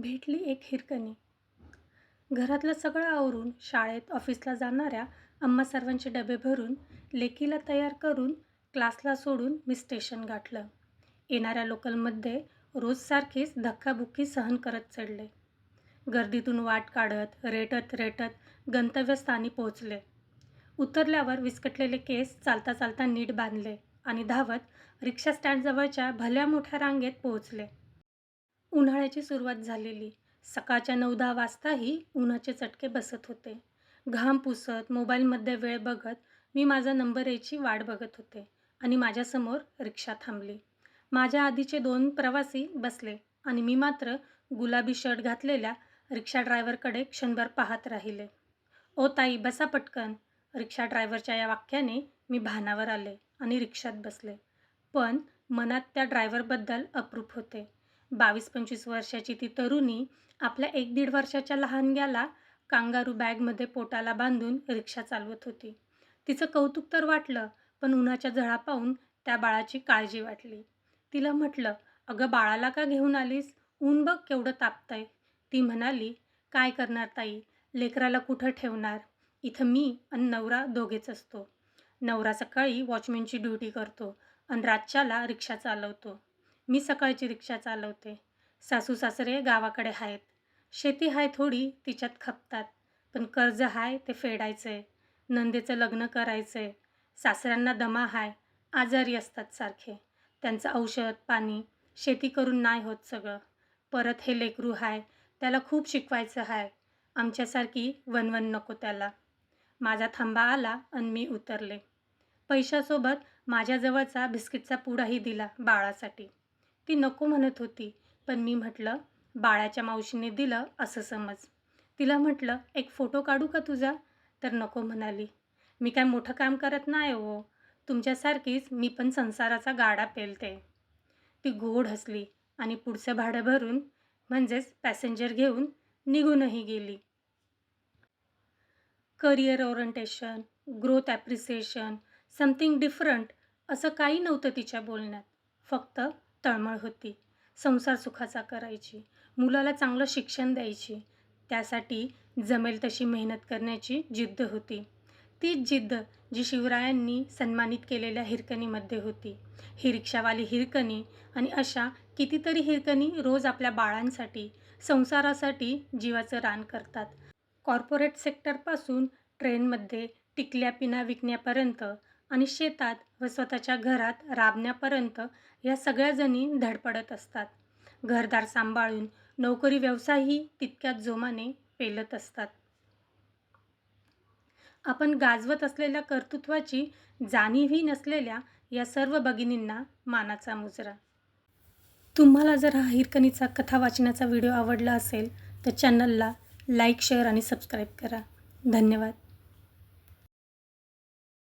भेटली एक हिरकणी. घरातलं सगळं आवरून शाळेत ऑफिसला जाणाऱ्या अम्मा सर्वांचे डबे भरून लेकीला तयार करून क्लासला सोडून मी स्टेशन गाठलं. येणाऱ्या लोकलमध्ये रोजसारखीच धक्काबुक्की सहन करत चढले. गर्दीतून वाट काढत रेटत रेटत गंतव्यस्थानी पोहोचले. उतरल्यावर विस्कटलेले केस चालता चालता नीट बांधले आणि धावत रिक्षा स्टँडजवळच्या भल्या मोठ्या रांगेत पोहोचले. उन्हाळ्याची सुरुवात झालेली. सकाळच्या नऊ दहा वाजताही उन्हाचे चटके बसत होते. घाम पुसत मोबाईलमध्ये वेळ बघत मी माझा नंबर यायची वाट बघत होते आणि माझ्यासमोर रिक्षा थांबली. माझ्या आधीचे दोन प्रवासी बसले आणि मी मात्र गुलाबी शर्ट घातलेल्या रिक्षा ड्रायव्हरकडे क्षणभर पाहत राहिले. ओ ताई बसा पटकन रिक्षा ड्रायव्हरच्या या वाक्याने मी भानावर आले आणि रिक्षात बसले. पण मनात त्या ड्रायव्हरबद्दल अप्रूप होते. बावीस पंचवीस वर्षाची ती तरुणी आपल्या एक दीड वर्षाच्या लहानग्याला कांगारू बॅगमध्ये पोटाला बांधून रिक्षा चालवत होती. तिचं कौतुक तर वाटलं पण उन्हाच्या झळा पाहून त्या बाळाची काळजी वाटली. तिला म्हटलं अगं बाळाला का घेऊन आलीस? ऊन बघ केवढं तापतंय. ती म्हणाली काय करणार ताई? लेकराला कुठं ठेवणार? इथं मी आणि नवरा दोघेच असतो. नवरा सकाळी वॉचमॅनची ड्युटी करतो आणि रातच्याला रिक्षा चालवतो. मी सकाळची रिक्षा चालवते. सासू सासरे गावाकडे आहेत. शेती आहे थोडी तिच्यात खपतात. पण कर्ज आहे ते फेडायचं. आहे नंदेचं लग्न करायचं. आहे सासऱ्यांना दमा आहे आजारी असतात सारखे. त्यांचं औषध पाणी शेती करून नाही होत सगळं. परत हे लेकरू आहे त्याला खूप शिकवायचं आहे आमच्यासारखी वनवन नको त्याला. माझा थांबा आला आणि मी उतरले. पैशासोबत माझ्याजवळचा बिस्किटचा पुडाही दिला बाळासाठी. ती नको म्हणत होती. पण मी म्हटलं बाळाच्या मावशीने दिलं असं समज. तिला म्हटलं एक फोटो काढू का तुझा? तर नको म्हणाली. मी काय मोठं काम करत नाही हो. तुमच्यासारखीच मी पण संसाराचा गाडा पेलते. ती गोड हसली आणि पुढचं भाडं भरून म्हणजेच पॅसेंजर घेऊन निघूनही गेली. Career orientation growth appreciation something different असं काही नव्हतं तिच्या बोलण्यात. फक्त तळमळ होती. संसार सुखाचा करायची. मुलाला चांगलं शिक्षण द्यायची. त्यासाठी जमेल तशी मेहनत करण्याची जिद्द होती. तीच जिद्द जी शिवरायांनी सन्मानित केलेल्या हिरकणीमध्ये होती. ही रिक्षावाली हिरकणी आणि अशा कितीतरी हिरकणी रोज आपल्या बाळांसाठी संसारासाठी जीवाचं रान करतात. कॉर्पोरेट सेक्टरपासून ट्रेनमध्ये टिकल्या पिना विकण्यापर्यंत आणि शेतात व स्वतःच्या घरात राबण्यापर्यंत या सगळ्या जणी धडपडत असतात. घरदार सांभाळून नोकरी व्यवसायही तितक्याच जोमाने पेलत असतात. आपण गाजवत असलेल्या कर्तृत्वाची जाणीवही नसलेल्या या सर्व भगिनींना मानाचा मुजरा. तुम्हाला जर हा हिरकणीचा कथा वाचनाचा व्हिडिओ आवडला असेल तर चॅनलला लाईक शेअर आणि सबस्क्राईब करा. धन्यवाद.